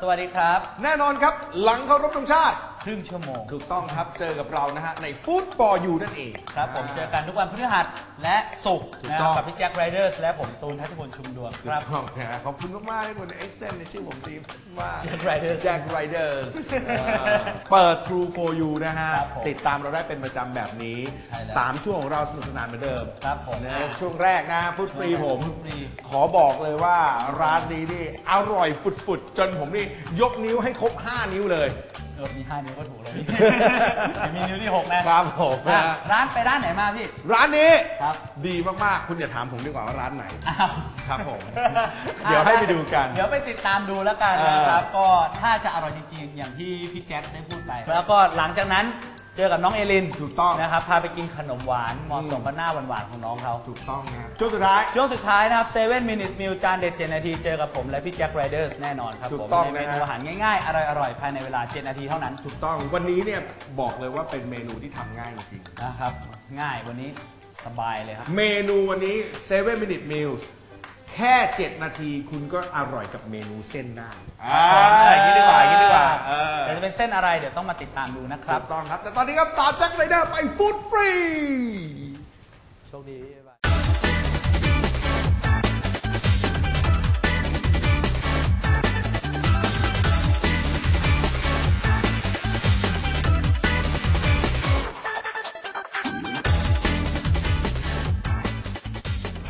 สวัสดีครับ แน่นอนครับ หลังเคารพธงชาติ ครึ่งชั่วโมง ถูกต้องครับเจอกับเรานะฮะใน Food for You นั่นเองครับผมเจอกันทุกวันพฤหัสและศุกร์ถูกนะต้องกับพี่แจ็คไรเดอร์สและผมตูนทัชพลชุมดวงถูครับกต้องนะฮะขอบคุณมากๆที่คนใน e x c e n ในชื่อผมดีมาก Jack Riders Jack Riders เปิด True for You นะฮะ ครับผมติดตามเราได้เป็นประจำแบบนี้ ใช่แล้ว 3 ช่วงของเราสนุกสนานเหมือนเดิมครับผมนะช่วงแรกนะพูดฟรีผมพูดฟรี ขอบอกเลยว่าร้านนี้นี่อร่อยฝุดๆ จนผมนี่ยกนิ้วให้ครบ 5 นิ้วเลย เออมีห้านิ้วก็ถูกเลยพี่มีนิ้วที่หกนะครับผมอะนะร้านไปร้านไหนมาพี่ ร้านนี้ครับ ดีมากๆ คุณอย่าถามผมดีกว่าว่าร้านไหน อ้าวครับผม เดี๋ยวให้ไปดูกัน เดี๋ยวไปติดตามดูแล้วกันนะครับ ก็ถ้าจะอร่อยจริงๆอย่างที่พี่แจ็คได้พูดไป แล้วก็หลังจากนั้น เจอกับน้องเอลินถูกต้อง นะครับพาไปกินขนมหวานเหมาะสมกับหน้าหวานๆของน้องเขา ถูกต้องนะช่วงสุดท้าย ช่วงสุดท้ายนะครับ7 minutes meal จานเด็ด 7 นาที เจอกับผมและพี่แจ็คไรเดอร์สแน่นอนครับถูผกมต้องในเมนะนูฮะอาหารง่ายๆ อร่อยๆ ภายในเวลา 7 นาทีเท่านั้นถูกต้องวันนี้เนี่ยบอกเลยว่าเป็นเมนูที่ทำง่ายจริงนะครับง่ายวันนี้สบายเลยครับ ๆเมนูวันนี้7 minute meals แค่ 7 นาทีคุณก็อร่อยกับเมนูเส้นได้อ่าอย่างนี้ดีกว่าอย่างนี้ดีกว่าเออแต่จะเป็นเส้นอะไรเดี๋ยวต้องมาติดตามดูนะครับถูกต้องครับ แต่ตอนนี้ครับตามแจ็คไรเดอร์ไปฟู้ดฟรี โชคดีบ๊ายบาย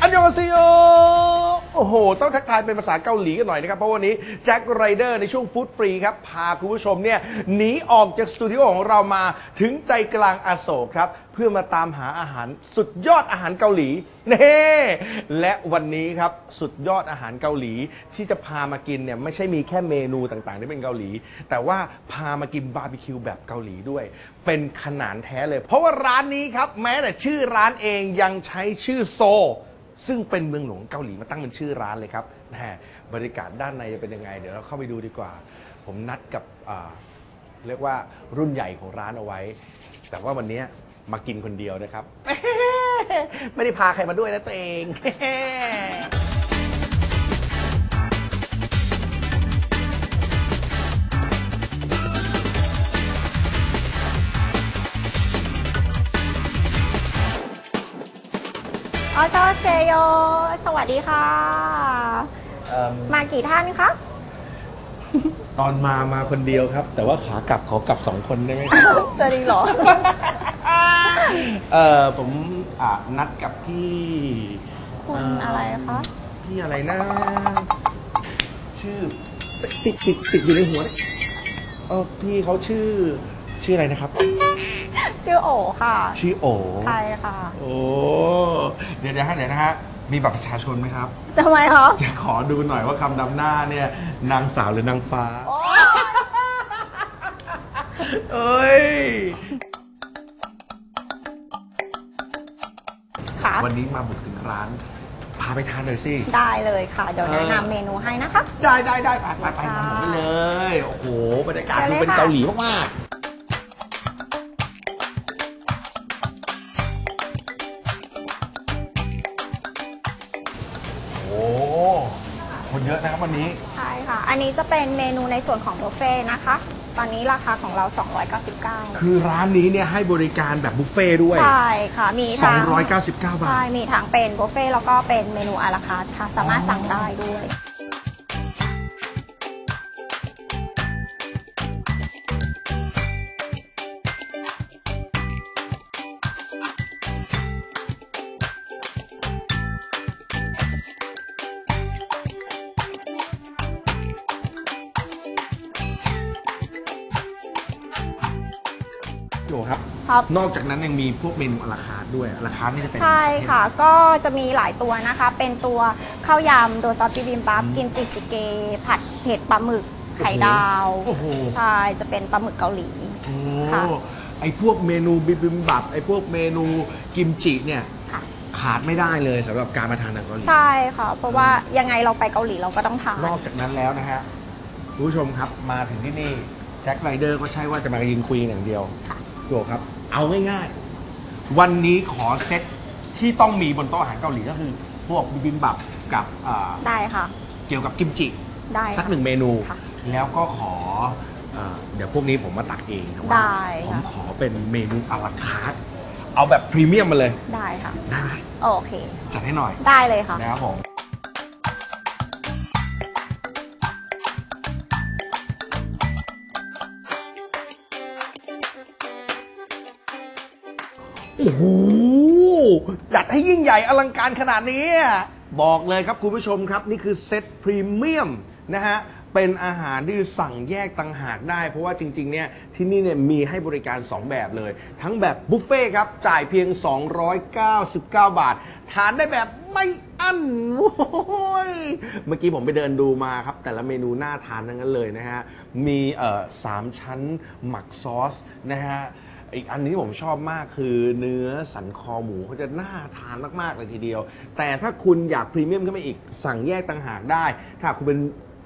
อันยองเซโย โอ้โห ต้องทักทายเป็นภาษาเกาหลีกันหน่อยนะครับ เพราะวันนี้แจ็คไรเดอร์ในช่วงฟู้ดฟรีครับ พาคุณผู้ชมเนี่ยหนีออกจากสตูดิโอของเรามาถึงใจกลางอโศกครับ เพื่อมาตามหาอาหารสุดยอดอาหารเกาหลีเน่และวันนี้ครับสุดยอดอาหารเกาหลีที่จะพามากินเนี่ยไม่ใช่มีแค่เมนูต่างๆที่เป็นเกาหลี แต่ว่าพามากินบาร์บีคิวแบบเกาหลีด้วย เป็นขนาดแท้เลย เพราะว่าร้านนี้ครับแม้แต่ชื่อร้านเองยังใช้ชื่อโซ ซึ่งเป็นเมืองหลวงเกาหลีมาตั้งเป็นชื่อร้านเลยครับแหมบรรยากาศด้านในจะเป็นยังไง เดี๋ยวเราเข้าไปดูดีกว่า ผมนัดกับอ่าเรียกว่ารุ่นใหญ่ของร้านเอาไว้ แต่ว่าวันนี้มากินคนเดียวนะครับ ไม่ได้พาใครมาด้วยนะตัวเอง ออชอเชโย สวัสดีค่ะมากี่ท่านคะตอนมามาคนเดียวครับ แต่ว่าขากลับขอกลับสองคนได้ไหมครับ จะดีเหรอ เออผมอ่านัดกับพี่คุณอะไรคะ พี่อะไรนะ ชื่อติดติดติดอยู่ในหัวเนี่ยเออพี่เขาชื่อชื่ออะไรนะครับ ชื่อโอค่ะ ชื่อโอใช่ค่ะ โอ้เดี๋ยวเดี๋ยวฮะเดี๋ยวนะฮะมีบัตรประชาชนไหมครับทำไมคะจะขอดูหน่อยว่าคำนำหน้าเนี่ยนางสาวหรือนางฟ้าโอ๊ยเอ้ยค่ะวันนี้มาบุกถึงร้าน พาไปทานหน่อยสิ ได้เลยค่ะ เดี๋ยวเออแนะนำเมนูให้นะคะ ได้ได้ได้ไปไปไปค่ะทำผมไปเลย โอ้โหบรรยากาศเชิญดูเลยเป็นค่ะเกาหลีมากๆ เยอะนะครับวันนี้ ใช่ค่ะ อันนี้จะเป็นเมนูในส่วนของบุฟเฟ่ต์นะคะ ตอนนี้ราคาของเรา 299 คือร้านนี้เนี่ยให้บริการแบบบุฟเฟ่ต์ด้วย ใช่ค่ะ มีทั้ง299 บาใช่ทมีทั้งเป็นบุฟเฟ่ต์แล้วก็เป็นเมนูอาราคาร์ทค่ะ สามารถสั่งได้ด้วย นอกจากนั้นยังมีพวกเมนูอลาคาร์ทด้วยอลาคาร์ทนี่จะเป็น ใช่ค่ะ ก็จะมีหลายตัวนะคะ เป็นตัวข้าวยำตัวซอสบิบิมบับกิมจิสเก ผัดเห็ดปลาหมึกไข่ดาวโอ้โห ใช่จะเป็นปลาหมึกเกาหลี โอ้ค่ะ ไอพวกเมนูบิบิมบับไอพวกเมนูกิมจิเนี่ยค่ะ ขาดไม่ได้เลยสำหรับการมาทานอาหารเกาหลี ใช่ค่ะ เพราะว่ายังไงเราไปเกาหลีเราก็ต้องทาน นอกจากนั้นแล้วนะฮะคุณผู้ชมครับมาถึงที่นี่แจ็คไรเดอร์ก็ใช่ว่าจะมายืนคุยอย่างเดียวค่ะ โจครับ เอาง่ายๆ วันนี้ขอเซตที่ต้องมีบนโต๊ะอาหารเกาหลีก็คือ พวกบิบิมบับกับอ่าได้ค่ะ เกี่ยวกับกิมจิ ได้สักค่ะหนึ่งเมนู ค่ะ แล้วก็ขอเอ่อเดี๋ยวพวกนี้ผมมาตักเองแต่ว่าได้ผมค่ะขอเป็นเมนูอลาคาร์ทเอาแบบพรีเมียมมาเลย ได้ค่ะ ได้ โอเค จัดให้หน่อยได้เลยค่ะ นะครับผม โอ้โหจัดให้ยิ่งใหญ่อลังการขนาดนี้ บอกเลยครับคุณผู้ชมครับ นี่คือเซตพรีเมียมนะฮะเป็นอาหารที่สั่งแยกต่างหากได้ เพราะว่าจริงๆเนี่ยที่นี่เนี่ยมีให้บริการ 2 แบบเลย ทั้งแบบบุฟเฟ่ครับ จ่ายเพียง 299 บาท ทานได้แบบไม่อั้นโอ้ยเมื่อกี้ผมไปเดินดูมาครับ แต่ละเมนูน่าทานทั้งนั้นเลยนะฮะ มีเอ่อสามชั้นหมักซอสนะฮะ อีกอันนี้ผมชอบมากคือเนื้อสันคอหมูเขาจะน่าทานมากๆเลยทีเดียว แต่ถ้าคุณอยากพรีเมียมขึ้นมาอีกสั่งแยกต่างหากได้ ถ้าคุณเป็น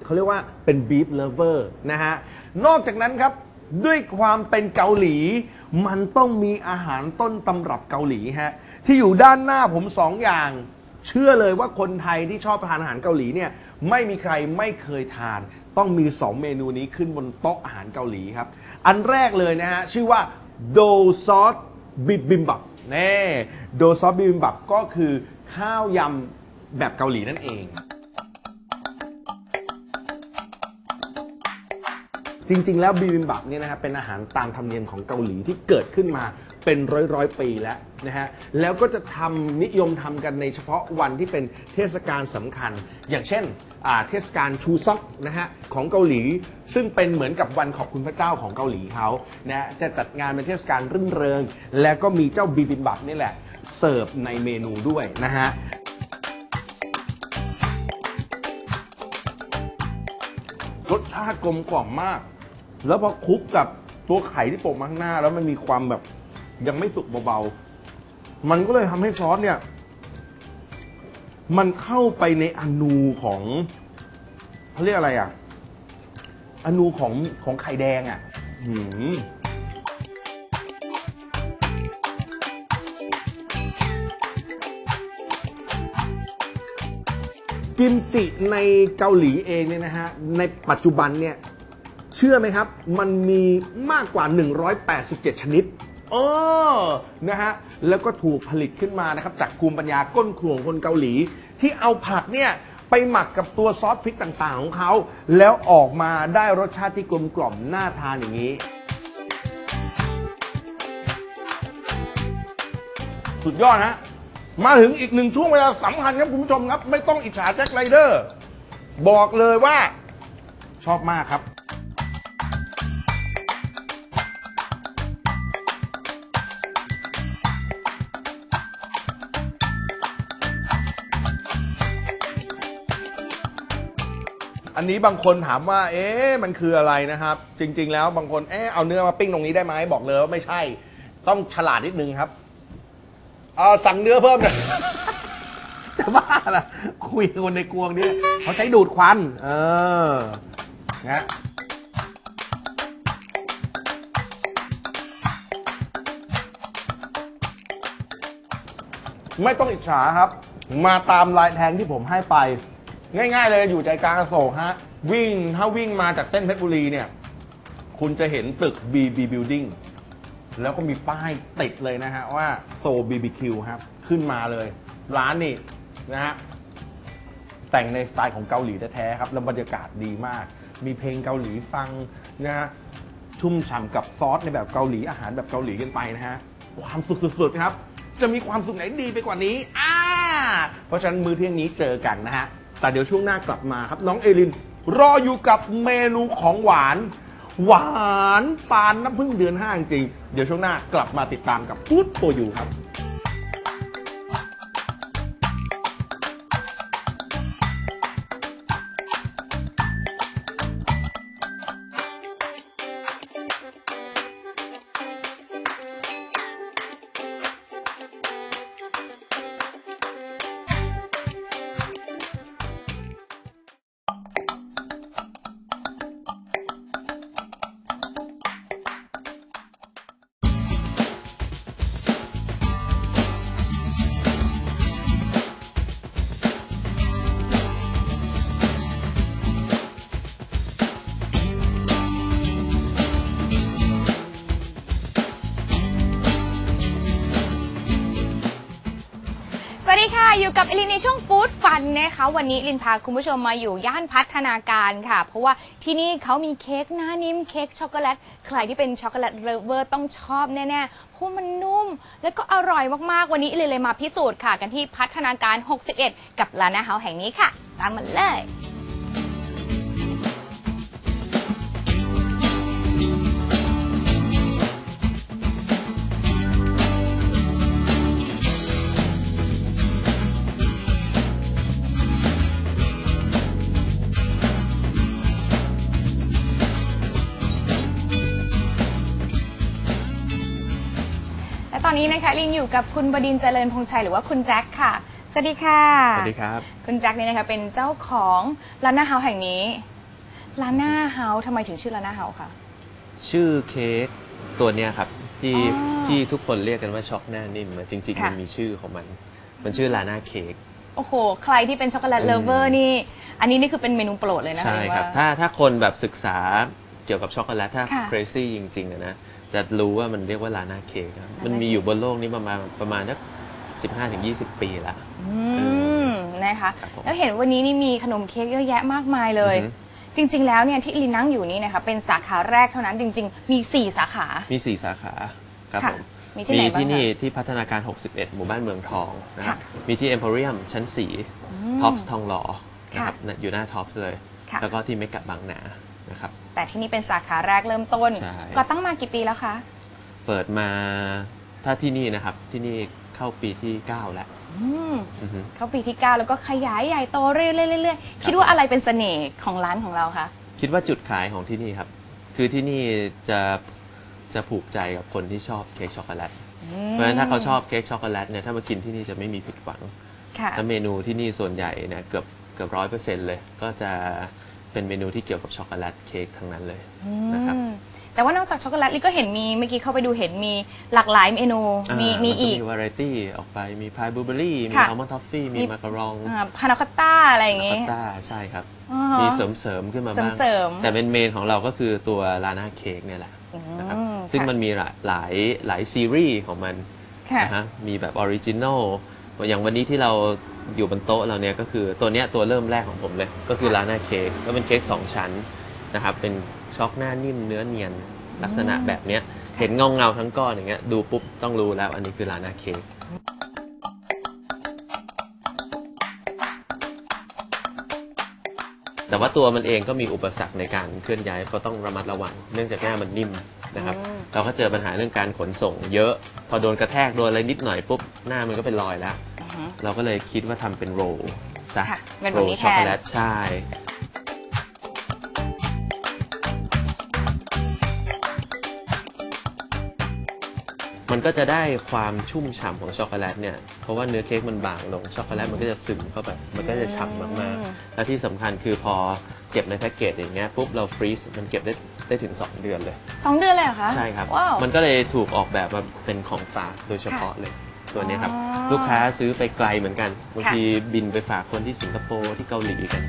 เขาเรียกว่าเป็นบีฟเลเวอร์นะฮะ นอกจากนั้นครับด้วยความเป็นเกาหลี มันต้องมีอาหารต้นตำรับเกาหลีฮะ ที่อยู่ด้านหน้าผมสองอย่าง เชื่อเลยว่าคนไทยที่ชอบทานอาหารเกาหลีเนี่ยไม่มีใครไม่เคยทาน ต้องมี 2 เมนูนี้ขึ้นบนโต๊ะอาหารเกาหลีครับ อันแรกเลยนะฮะ ชื่อว่า โดซอสบิบิมบับแน่โดซอสบิบิมบับก็คือข้าวยำแบบเกาหลีนั่นเอง จริง ๆ แล้วบิบิมบับเนี่ยนะครับเป็นอาหารตามธรรมเนียมของเกาหลีที่เกิดขึ้นมาเป็นร้อยร้อยๆปีแล้วนะฮะแล้วก็จะทำนิยมทำกันในเฉพาะวันที่เป็นเทศกาลสำคัญ อย่างเช่นอ่าเทศกาลชูซอกนะฮะของเกาหลี ซึ่งเป็นเหมือนกับวันขอบคุณพระเจ้าของเกาหลีเขานะฮะจะจัดงานเป็นเทศกาลรื่นเริง แล้วก็มีเจ้าบิบิมบับนี่แหละเสิร์ฟในเมนูด้วยนะฮะ รสชาติกลมกล่อมมาก แล้วพอคลุกกับตัวไข่ที่โปะมาข้างหน้า แล้วมันมีความแบบยังไม่สุกเบาๆ มันก็เลยทำให้ซอสเนี่ย มันเข้าไปในอนูของเขาเรียกอะไรอะ อนูของของไข่แดงอะหืมกิมจิในเกาหลีเองเนี่ยนะฮะ ในปัจจุบันเนี่ย ชื่อไหมครับ มันมีมากกว่า 187 ชนิดเออนะฮะ แล้วก็ถูกผลิตขึ้นมานะครับ จากภูมิปัญญาก้นครัวของคนเกาหลี ที่เอาผักเนี่ยไปหมักกับตัวซอสพริกต่างๆของเขา แล้วออกมาได้รสชาติที่กลมกล่อมน่าทานอย่างนี้ สุดยอดฮะ มาถึงอีกหนึ่งช่วงเวลาสำคัญครับคุณผู้ชมครับ ไม่ต้องอิจฉาแจ็คไรเดอร์ บอกเลยว่าชอบมากครับ อันนี้บางคนถามว่า เอ๊ะมันคืออะไรนะครับ จริง ๆ แล้วบางคนเอ๊ะเอาเนื้อมาปิ้งตรงนี้ได้ไหมบอกเลยว่าไม่ใช่ ต้องฉลาดนิดนึงครับเอาสั่งเนื้อเพิ่มหน่อย จะบ้าล่ะคุยกับคนในกวงเนี่ยเขาใช้ดูดควัน เออนะไม่ต้องอิจฉาครับ มาตามลายแทงที่ผมให้ไป ง่าย ๆ เลยอยู่ใจกลางอโศกฮะ วิ่งถ้าวิ่งมาจากเส้นเพชรบุรีเนี่ย คุณจะเห็นตึก BB Building แล้วก็มีป้ายติดเลยนะฮะ ว่าโซ BBQ ครับ ขึ้นมาเลย ร้านนี่นะฮะ แต่งในสไตล์ของเกาหลีแท้ๆครับ แล้วบรรยากาศดีมาก มีเพลงเกาหลีฟังนะฮะ ชุ่มฉ่ำกับซอสในแบบเกาหลีอาหารแบบเกาหลีกันไปนะฮะ ความสุขสุดๆครับ จะมีความสุขไหนดีไปกว่านี้อ่าเพราะฉะนั้นมื้อเที่ยงนี้เจอกันนะฮะ แต่เดี๋ยวช่วงหน้ากลับมาครับ น้องเอลิน รออยู่กับเมนูของหวาน หวานปานน้ำพึ่งเดือนห้าจริงๆเดี๋ยวช่วงหน้ากลับมาติดตามกับฟู้ดโปรยูครับ อยู่กับเอลินในช่วงฟู้ดฟันนะคะวันนี้ลินพาคุณผู้ชมมาอยู่ย่านพัฒนาการค่ะ เพราะว่าที่นี่เขามีเค้กหน้านิ่มเค้กช็อกโกแลตใครที่เป็นช็อกโกแลตเลฟเวอร์ต้องชอบแน่ๆเพราะมันนุ่ม แล้วก็อร่อยมากๆวันนี้เลยเลยมาพิสูจน์ค่ะ กันที่พัฒนาการ 61 กับลานาเฮาแห่งนี้ค่ะ ตามมาเลย นนี้นะคะลินอยู่กับคุณบดินทร์เจริญพงษ์ชัยหรือว่าคุณแจ็คค่ะ สวัสดีค่ะ สวัสดีครับ คุณแจ็คเนี่ยนะคะเป็นเจ้าของลาน่าเฮาแห่งนี้ลาน่าเฮาทำไมถึงชื่อลาน่าเฮาคะ ชื่อเค้กตัวเนี้ยครับที่อ๋อที่ทุกคนเรียกกันว่าช็อกหน้านิ่มอะจริง ๆ ค่ะ มันมีชื่อของมัน มันชื่อลาน่าเค้ก โอ้โห ใครที่เป็นช็อกโกแลตเลฟเวอร์นี่ อันนี้นี่คือเป็นเมนูโปรดเลยนะคะใช่ลินครับ ว่า ถ้าถ้าคนแบบศึกษาเกี่ยวกับช็อกโกแลตถ้า ค่ะ crazy จริงๆอะนะ จะรู้ว่ามันเรียกว่าลาน่าเค้กครับมันมีอยู่บนโลกนี้ประมาณประมาณสักสิบห้าถึงยี่สิบปีละอืมนะคะครับผมแล้วเห็นวันนี้นี่มีขนมเค้กเยอะแยะมากมายเลยอือฮึจริง ๆ แล้วเนี่ยที่ลินนั่งอยู่นี่นะคะเป็นสาขาแรกเท่านั้นจริง ๆ มี 4 สาขา มีสี่สาขาครับค่ะผมมีที่ไหนบ้างที่นี่คะที่พัฒนาการ 61 หมู่บ้านเมืองทองนะครับค่ะมีที่ Emporium ชั้น4ท็อปส์ทองหล่อนะครับค่ะอยู่หน้าท็อปส์เลยค่ะแล้วก็ที่เมกะบางนานะครับ แต่ที่นี่เป็นสาขาแรกเริ่มต้น ใช่ ก็ตั้งมากี่ปีแล้วคะ เปิดมาถ้าที่นี่นะครับที่นี่เข้าปีที่ 9 แล้วอืมอือฮึ เข้าปีที่ 9 แล้วก็ขยายใหญ่โตเรื่อยๆเรื่อยๆคิดว่าอะไรเป็นเสน่ห์ของร้านของเราคะ คิดว่าจุดขายของที่นี่ครับ คือที่นี่จะจะผูกใจกับคนที่ชอบเค้กช็อกโกแลต เพราะฉะนั้นถ้าเขาชอบเค้กช็อกโกแลตเนี่ยถ้ามากินที่นี่จะไม่มีผิดหวังค่ะ และเมนูที่นี่ส่วนใหญ่เนี่ยเกือบเกือบร้อยเปอร์เซ็นต์เลย ก็จะ เป็นเมนูที่เกี่ยวกับช็อกโกแลตเค้กทั้งนั้นเลยนะครับ อืมแต่ว่านอกจากช็อกโกแลตลิก็เห็นมีเมื่อกี้เข้าไปดูเห็นมีหลากหลายเมนูมีามีอีก มีวาไรตี้ออกไปมีพายบลูเบอรี่มีค่ะ อัลมอนด์ทอฟฟี่มีมีมาการองพานาคอตต้า อะไรอย่างคองี้ตต้าใช่ครับ อ๋อ มีเสริมเสริมๆขึ้นมาบ้างเสริมๆแต่เป็นเมนของเราก็คือตัวลาน่าเค้กเนี่ยแหละนะครับอืมซึ่งค่ะ มันมีหลายหลายหลายซีรีส์ของมันค่ะ นะฮะมีแบบออริจินอลอย่างวันนี้ที่เรา อยู่บนโต๊ะเราเนี่ยก็คือตัวเนี้ยตัวเริ่มแรกของผมเลย ก็คือลาหน่าเค้กก็เป็นเค้กสองชั้นนะครับเป็นช็อกหน้านิ่มเนื้อเนียนลักษณะแบบเนี้ยเห็นเงาเงาๆทั้งก้อนอย่างเงี้ยดูปุ๊บต้องรู้แล้วอันนี้คือลาหน่าเค้กแต่ว่าตัวมันเองก็มีอุปสรรคในการเคลื่อนย้ายก็ต้องระมัดระวังเนื่องจากหน้ามันนิ่มนะครับเราก็เจอปัญหาเรื่องการขนส่ง เยอะพอโดนกระแทกโดนอะไรนิดหน่อยปุ๊บหน้ามันก็เป็นรอยแล้ว ฮึเราก็เลยคิดว่าทำเป็นโรลซะค่ะเป็นแบโรบลนี้แทน ช็อกโกแลตใช่ มันก็จะได้ความชุ่มฉ่ำของช็อกโกแลตเนี่ย เพราะว่าเนื้อเค้กมันบางลง ช็อกโกแลตมันก็จะซึมเข้าไป มันก็จะฉ่ำมาก ๆ และที่สำคัญคือพอเก็บในแพ็กเกจอย่างเงี้ยปุ๊บเราฟรีซมันเก็บได้ได้ถึง 2 เดือนเลย สองเดือนเลยเหรอคะใช่ครับ ว้าว มันก็เลยถูกออกแบบมาเป็นของฝากโดยเฉพาะเลย ตัวเนี้ยครับ อ๋อ ลูกค้าซื้อไปไกลเหมือนกันบางค่ะทีบินไปฝากคนที่สิงคโปร์ที่เกาหลีกัน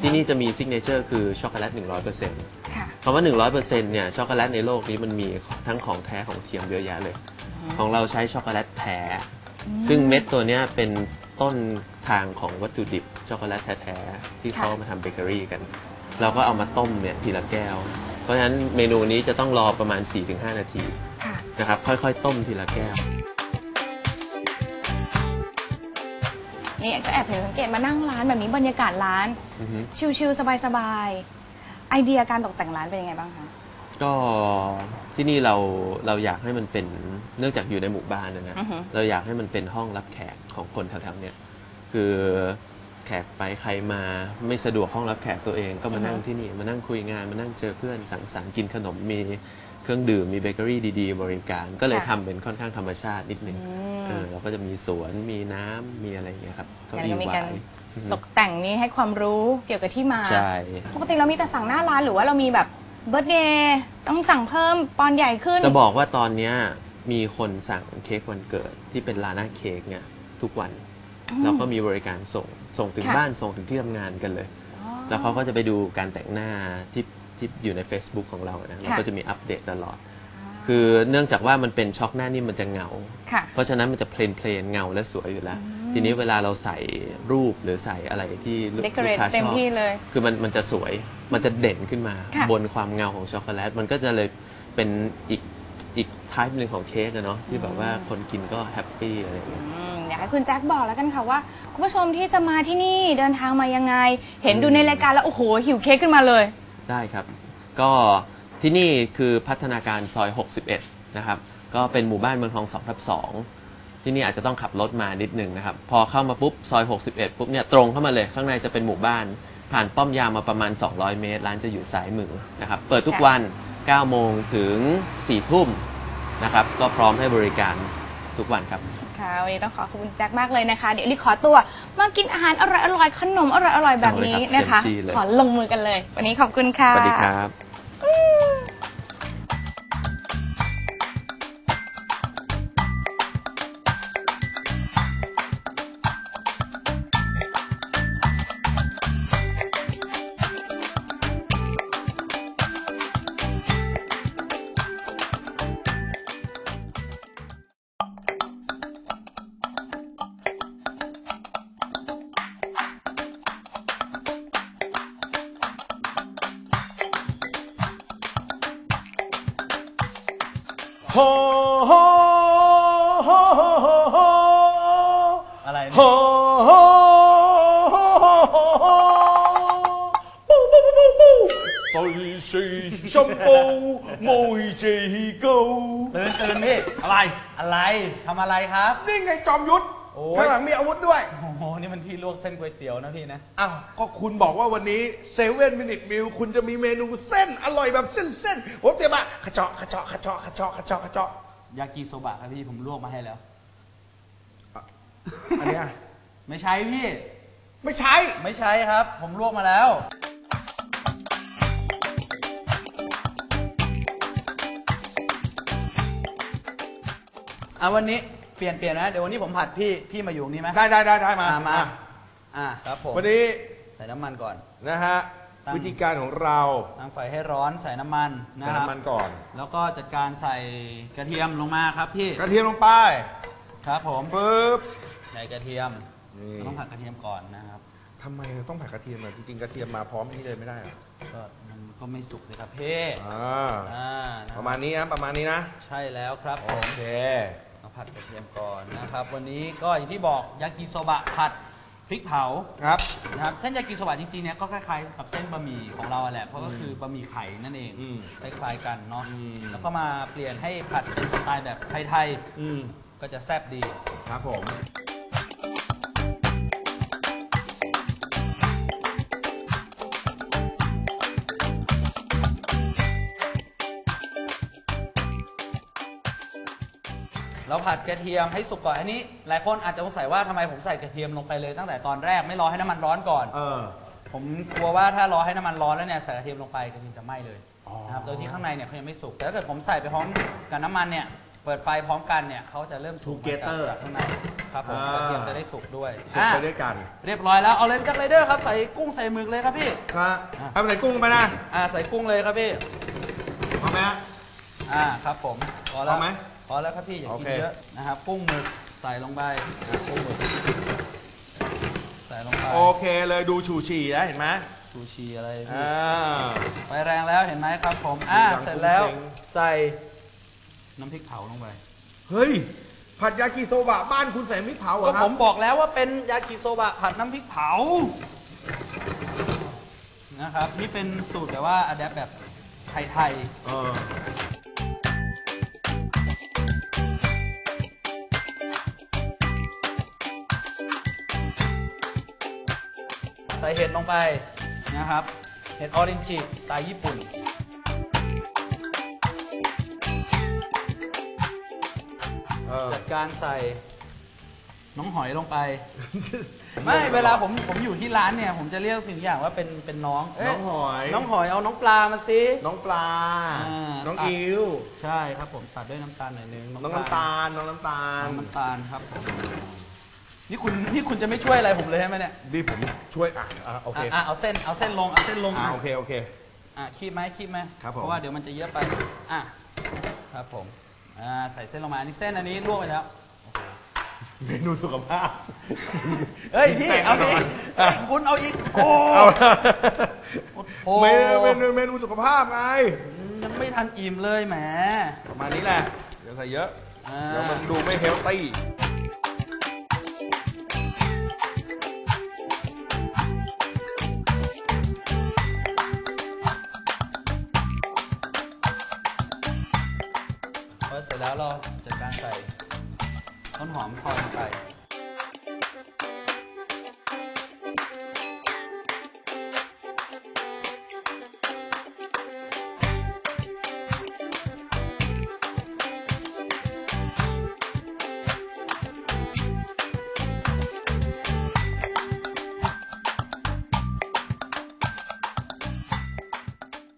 ที่นี่จะมีซิกเนเจอร์คือช็อกโกแลต 100%ค่ะ คำว่า 100%เนี่ย ช็อกโกแลตในโลกนี้มันมีทั้งของแท้ของเทียมเยอะแยะเลย ของเราใช้ช็อกโกแลตแท้ ซึ่งเม็ดตัวเนี้ยเป็นต้นทางของวัตถุดิบช็อกโกแลตแท้ ๆ ที่ค่ะเขามาทำเบเกอรี่กัน เราก็เอามาต้มเนี่ยทีละแก้ว เพราะฉะนั้นเมนูนี้จะต้องรอประมาณ 4-5 นาทีค่ะ นะครับ ค่อยๆ ต้มทีละแก้ว นี่ก็แอบเห็นสังเกตมานั่งร้านแบบนี้บรรยากาศร้าน อือฮึ ชิลๆสบายๆ ไอเดียการตกแต่งร้านเป็นยังไงบ้างคะ ก็ที่นี่เราเราอยากให้มันเป็นเนื่องจากอยู่ในหมู่บ้านนะนะอือฮึ เราอยากให้มันเป็นห้องรับแขกของคนแถวๆเนี้ยคือ แขกไปใครมาไม่สะดวกห้องรับแขกตัวเองก็มานั่งที่นี่ มานั่งคุยงานมานั่งเจอเพื่อนสังสรรค์กินขนมมีเครื่องดื่มมีเบเกอรี่ดีๆ บริการ ก็เลยค่ะทำเป็นค่อนข้างธรรมชาตินิดนึงอืมเออเราก็จะมีสวนมีน้ำมีอะไรอย่างเงี้ยครับเก้าแล้วอี้ก็มีวาการยอือฮึตกแต่งนี้ให้ความรู้เกี่ยวกับที่มา ใช่ ปกติเรามีแต่สั่งหน้าร้านหรือว่าเรามีแบบเบิร์ d เดย์ต้องสั่งเพิ่มปอนด์ใหญ่ขึ้น จะบอกว่าตอนเนี้ยมีคนสั่งเค้กวันเกิดที่เป็นลาน่าเค้กเนี่ยทุกวัน เราก็มีบริการส่งส่งถึงค่ะบ้านส่งถึงที่ทำงานกันเลยอ๋อแล้วเขาก็จะไปดูการแต่งหน้าที่ที่อยู่ใน Facebook ของเรานะเราค่ะก็จะมีอัปเดตตลอด คือเนื่องจากว่ามันเป็นช็อกหน้านิ่มมันจะเงา ค่ะ เพราะฉะนั้นมันจะเพลนเพลนๆเงาและสวยอยู่แล้ว ทีนี้เวลาเราใส่รูปหรือใส่อะไรที่ลูก Decorate ลูกค้าชอบ เต็มที่เลยคือมันมันจะสวย มันจะเด่นขึ้นมา ค่ะบนความเงาของช็อกโกแลต มันก็จะเลยเป็นอีกอีกทายหนึ่งของเค้กอะเนาะที่แบบว่าคนกินก็แฮปปี้อะไรอย่างเงี้ย อืม อยากให้คุณแจ็คบอกแล้วกันค่ะว่าคุณผู้ชมที่จะมาที่นี่เดินทางมายังไง เห็นดูในรายการแล้วโอ้โหหิวเค้กขึ้นมาเลย ได้ครับ ก็ที่นี่คือพัฒนาการซอย 61 นะครับ ก็เป็นหมู่บ้านเมืองทอง2ทับ2ที่นี่อาจจะต้องขับรถมานิดหนึ่งนะครับ พอเข้ามาปุ๊บซอย 61 ปุ๊บเนี่ยตรงเข้ามาเลยข้างในจะเป็นหมู่บ้าน ผ่านป้อมยามมาประมาณ 200 เมตร ร้านจะอยู่ซ้ายมือนะครับ เปิดทุกวัน 9 โมงถึง 4 ทุ่มนะครับ ก็พร้อมให้บริการ ทุกวันครับ ค่ะวันนี้ต้องขอขอบคุณแจ็คมากเลยนะคะ เดี๋ยวรีขอตัวมากินอาหารอร่อยๆขนมอร่อยๆแบบนี้เอาเลยครับนะคะเต็มที่เลย ขอลงมือกันเลย วันนี้ขอบคุณค่ะ สวัสดีครับ โฮเนี่ยโฮโฮโฮโฮปูปูปูปูปูใส่สีชมพูมวยจีกูตื่นตื่นพี่ อะไร อะไรทำอะไรครับ นี่ไงจอมยุทธโอ้ย ข้างหลังมีอาวุธด้วย โอ้โห นี่มันที่ลวกเส้นก๋วยเตี๋ยวนะพี่นะ อ้าว ก็คุณบอกว่าวันนี้เซเว่นมินิทมิลคุณจะมีเมนูเส้นอร่อยแบบเส้นเส้นๆผมเตรียมมาขะเจาะขะเจาะขะเจาะขะเจาะขะเจาะขะเจาะยากิโซบะครับพี่ผมลวกมาให้แล้ว อันเนี้ยไม่ใช่พี่ ไม่ใช่ไม่ใช่ครับ ผมลวกมาแล้ว อะวันนี้เปลี่ยนเปลี่ยนนะ เดี๋ยววันนี้ผมผัดพี่ พี่มาอยู่ตรงนี้ไหมได้ได้ได้ได้มาอะมา อะอะครับผม วันนี้ใส่น้ำมันก่อน นะฮะ ตั้ง วิธีการของเราตั้งไฟให้ร้อนใส่น้ำมันนะใส่ครับ น้ำมันก่อน แล้วก็จัดการใส่กระเทียมลงมาครับพี่ กระเทียมลงไปครับผม ฟึบ ใส่กระเทียมนี่ต้องผัดกระเทียมก่อนนะครับ ทำไมเราต้องผัดกระเทียมอะจริงๆกระเทียมมาพร้อมนี่เลยไม่ได้เหรอก็มันก็ไม่สุกเลยครับพี่อ่าอ่านะประมาณนี้นะประมาณนี้นะ ใช่แล้วครับผโอม เค มาผัดกระเทียมก่อนนะครับ วันนี้ก็อย่างที่บอกยากิโซบะผัดพริกเผาครับ นะครับเส้นยากิโซบะจริงๆเนี่ยก็คล้ายๆกับเส้นบะหมี่ของเราอะแหละเพราะก็คือบะหมี่ไข่นั่นเองอืมคล้ายๆกันเนาะอืม แล้วก็มาเปลี่ยนให้ผัดเป็นสไตล์แบบไทยอืมๆก็จะแซ่บดีครับผม เราผัดกระเทียมให้สุกก่อนอันนี้ หลายคนอาจจะสงสัยว่าทำไมผมใส่กระเทียมลงไปเลยตั้งแต่ตอนแรกไม่รอให้น้ำมันร้อนก่อน เออ ผมกลัวว่าถ้ารอให้น้ำมันร้อนแล้วเนี่ยใส่กระเทียมลงไปกระเทียมจะไหม้เลยอ๋อ นะครับโดยที่ข้างในเนี่ยเขายังไม่สุกแต่ถ้าเกิดผมใส่ไปพร้อมกับน้ำมันเนี่ยเปิดไฟพร้อมกันเนี่ยเขาจะเริ่มสุก Together จากข้างในครับผมอ่าก ระเทียมจะได้สุกด้วยสุกไปอะด้วยกันเรียบร้อยแล้วเอาเลยจากไรเดอร์ครับใส่กุ้งใส่หมึกเลยครับพี่ครับอะเอาไปใส่กุ้งไปนะอ่าใส่กุ้งเลยครับพี่พอไหมฮะอ่าครับผมพอแล้วพอไหม พอแล้วครับพี่อย่าโอกินเคเยอะนะครับกุ้งหมึกใส่ลงไปอะกุ้งหมึกใส่ลงไปโอเคเลยดูชูชีนะเห็นไหมซูชิอะไรพี่อ่าไฟแรงแล้วเห็นไหมครับผมอ่าดูดังเสร็จแล้วฟุ้งเฟ้งใส่น้ำพริกเผาลงไปเฮ้ยผัดยากิโซบะบ้านคุณใส่พริกเผาเหรก็อครัผบมบอกแล้วว่าเป็นยากิโซบะผัดน้ำพริกเผานะครับนี่เป็นสูตรแบบว่าอะแดปแบบไทยเออๆ ใส่เห็ดลงไปนะครับ เห็ดออรินจิสไตล์ญี่ปุ่น เออ จัดการใส่น้องหอยลงไป ไม่เวลาผมผมอยู่ที่ร้านเนี่ย ผมจะเรียกสิ่งอย่างว่าเป็นเป็นน้องเยน้องหอย น้องหอยเอาน้องปลามาสิ น้องปลา อ่า น้องอิวใช่ครับผมตัดด้วยน้ำตาลหน่อยนึงน้องน้ำตาล น้องน้ำตาล น้ำน้ำตาลครับผม นี่คุณนี่คุณจะไม่ช่วยอะไรผมเลยใช่ไหมเนี่ยดีผมช่วยอะอะโอเคอะอะเอาเส้นเอาเส้นลงเอาเส้นลงอะอะ โอเคโอเค อะคีบไหมคีบไหมครับผม เพราะว่าเดี๋ยวมันจะเยอะไป อะ ครับผม อ่า ใส่เส้นลงมา อันนี้เส้นอันนี้ลวกไปแล้ว เมนูสุขภาพ เฮ้ยพี่ เอาอีกเฮ้ยคุณเอาอีก โอ้เอาโอ้เมนูเมนูเมนูสุขภาพไงยังไม่ทันอิ่มเลยแหม ประมาณนี้แหละเดี๋ยวใส่เยอะอ่า เดี๋ยวมันดูไม่เฮลตี้ แล้วเราจัดการใส่ต้นหอมซอยลงไป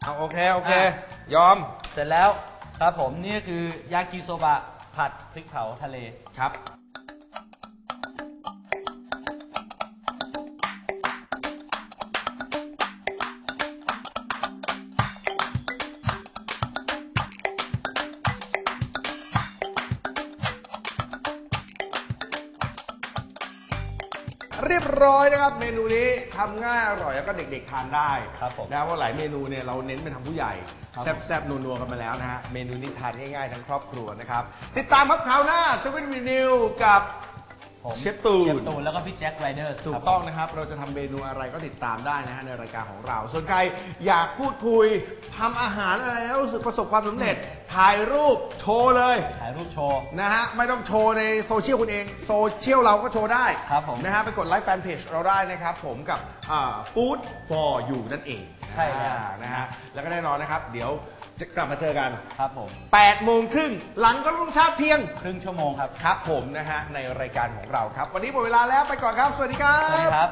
เอาโอเค โอเคอะยอม เสร็จแล้ว ครับผมนี่คือยากิโซบะผัดพริกเผาทะเล ครับ รียบร้อยนะครับ เมนูนี้ทำง่ายอร่อยแล้วก็เด็กๆทานได้ครับผมนะเพราะหลายเมนูเนี่ยเราเน้นเป็นทางผู้ใหญ่ครับแซ่บๆนัวๆกันมาแล้วนะฮะเมนูนี้ทานง่ายๆทั้งครอบครัวนะครับติดตามครับคราวหน้าเซเว่นวีนิวกับ ผมเชฟตูน เชฟตูนแล้วก็พี่แจ็คไรเดอร์ถูกต้องนะครับ เราจะทำเมนูอะไรก็ติดตามได้นะฮะในรายการของเรา ส่วนใครอยากพูดคุยทำอาหารอะไรแล้วรู้สึกประสบความสำเร็จ ถ่ายรูปโชว์เลยถ่ายรูปโชว์ นะฮะ ไม่ต้องโชว์ในโซเชียลคุณเอง โซเชียลเราก็โชว์ได้ครับผมนะฮะ ไปกดไลค์แฟนเพจเราได้นะครับผมกับฟู้ด for you นั่นเองใช่แล้ว อ่านะฮะ แล้วก็แน่นอนนะครับ เดี๋ยว จะกลับมาเจอกันครับผม8โมงครึ่งหลังก็ต้องชาติเพียง ครึ่งชั่วโมงครับ ครับผมนะฮะ ในรายการของเราครับ วันนี้หมดเวลาแล้วไปก่อนครับ สวัสดีครับ สวัสดีครับ